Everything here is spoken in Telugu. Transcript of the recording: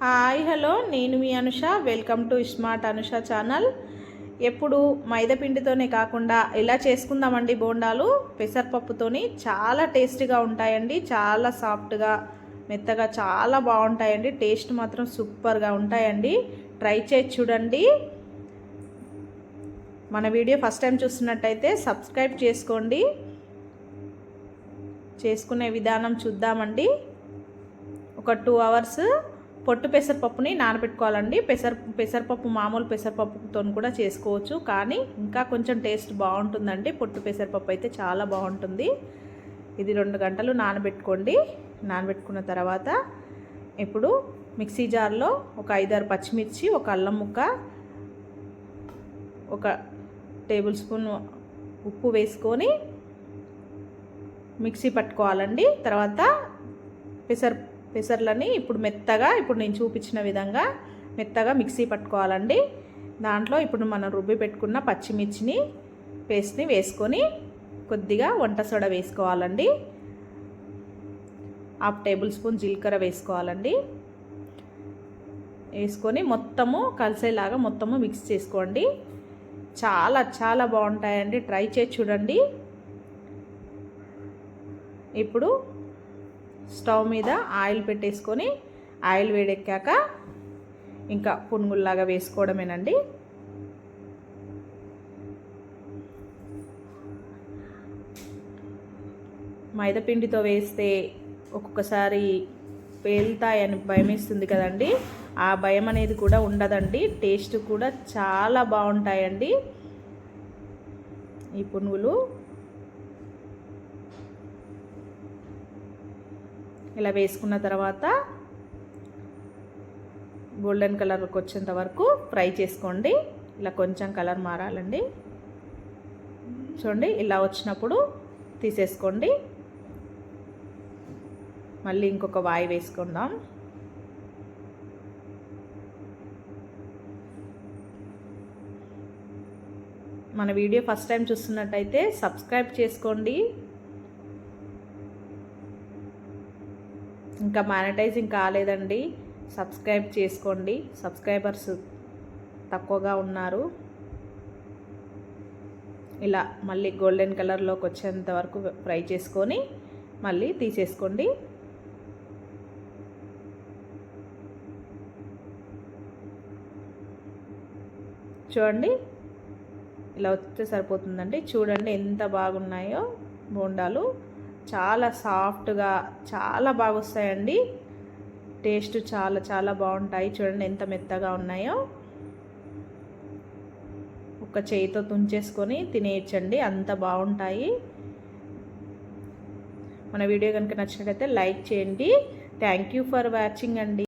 Hi hello. నేను మీ Anusha. Welcome to smart Anusha channel. ఎప్పుడు మైదాపిండితోనే కాకుండా ఇలా చేసుకుందామండి బోండాలు? పెసరపప్పుతోని చాలా టేస్టీగా ఉంటాయండి. చాలా సాఫ్ట్గా మెత్తగా చాలా బాగుంటాయండి. టేస్ట్ మాత్రం సూపర్గా ఉంటాయండి. ట్రై చేసి చూడండి. మన వీడియో ఫస్ట్ టైం చూస్తున్నట్టయితే సబ్స్క్రైబ్ చేసుకోండి. చేసుకునే విధానం చూద్దామండి. ఒక టూ అవర్స్ పొట్టు పెసరపప్పుని నానబెట్టుకోవాలండి. పెసర పెసరపప్పు మామూలు పెసరపప్పుతో కూడా చేసుకోవచ్చు. కానీ ఇంకా కొంచెం టేస్ట్ బాగుంటుందండి. పొట్టు పెసరపప్పు అయితే చాలా బాగుంటుంది. ఇది రెండు గంటలు నానబెట్టుకోండి. నానబెట్టుకున్న తర్వాత ఇప్పుడు మిక్సీ జార్లో ఒక ఐదారు పచ్చిమిర్చి ఒక అల్లం ముక్క ఒక టేబుల్ స్పూన్ ఉప్పు వేసుకొని మిక్సీ పట్టుకోవాలండి. తర్వాత పెసర పెసర్లని ఇప్పుడు మెత్తగా ఇప్పుడు నేను చూపించిన విధంగా మెత్తగా మిక్సీ పట్టుకోవాలండి. దాంట్లో ఇప్పుడు మనం రుబ్బి పెట్టుకున్న పచ్చిమిర్చిని పేస్ట్ని వేసుకొని కొద్దిగా వంట సోడా వేసుకోవాలండి. హాఫ్ టేబుల్ స్పూన్ జీలకర్ర వేసుకోవాలండి. వేసుకొని మొత్తము కలిసేలాగా మొత్తము మిక్స్ చేసుకోండి. చాలా చాలా బాగుంటాయండి. ట్రై చేసి చూడండి. ఇప్పుడు స్టవ్ మీద ఆయిల్ పెట్టేసుకొని ఆయిల్ వేడెక్కాక ఇంకా పునుగుల్లాగా వేసుకోవడమేనండి. మైదాపిండితో వేస్తే ఒక్కొక్కసారి పేలుతాయని భయమేస్తుంది కదండి. ఆ భయం అనేది కూడా ఉండదండి. టేస్ట్ కూడా చాలా బాగుంటాయండి. ఈ పునుగులు. ఇలా వేసుకున్న తర్వాత గోల్డెన్ కలర్కి వచ్చేంత వరకు ఫ్రై చేసుకోండి. ఇలా కొంచెం కలర్ మారాలండి. చూడండి ఇలా వచ్చినప్పుడు తీసేసుకోండి. మళ్ళీ ఇంకొక వాయి వేసుకుందాం. మన వీడియో ఫస్ట్ టైం చూస్తున్నట్టయితే సబ్స్క్రైబ్ చేసుకోండి. ఇంకా మానిటైజింగ్ కాలేదండి. సబ్స్క్రైబ్ చేసుకోండి. సబ్స్క్రైబర్స్ తక్కువగా ఉన్నారు. ఇలా మళ్ళీ గోల్డెన్ కలర్లోకి వచ్చేంత వరకు ఫ్రై చేసుకొని మళ్ళీ తీసేసుకోండి. చూడండి. ఇలా వస్తే సరిపోతుందండి. చూడండి ఎంత బాగున్నాయో బోండాలు. చాలా సాఫ్ట్గా చాలా బాగా వస్తాయండి టేస్ట్ చాలా చాలా బాగుంటాయి. చూడండి ఎంత మెత్తగా ఉన్నాయో. ఒక చేయితో తుంచేసుకొని తినేయచ్చండి. అంత బాగుంటాయి. మన వీడియో కనుక నచ్చినట్లయితే లైక్ చేయండి. థ్యాంక్ యూ ఫర్ వాచింగ్ అండి.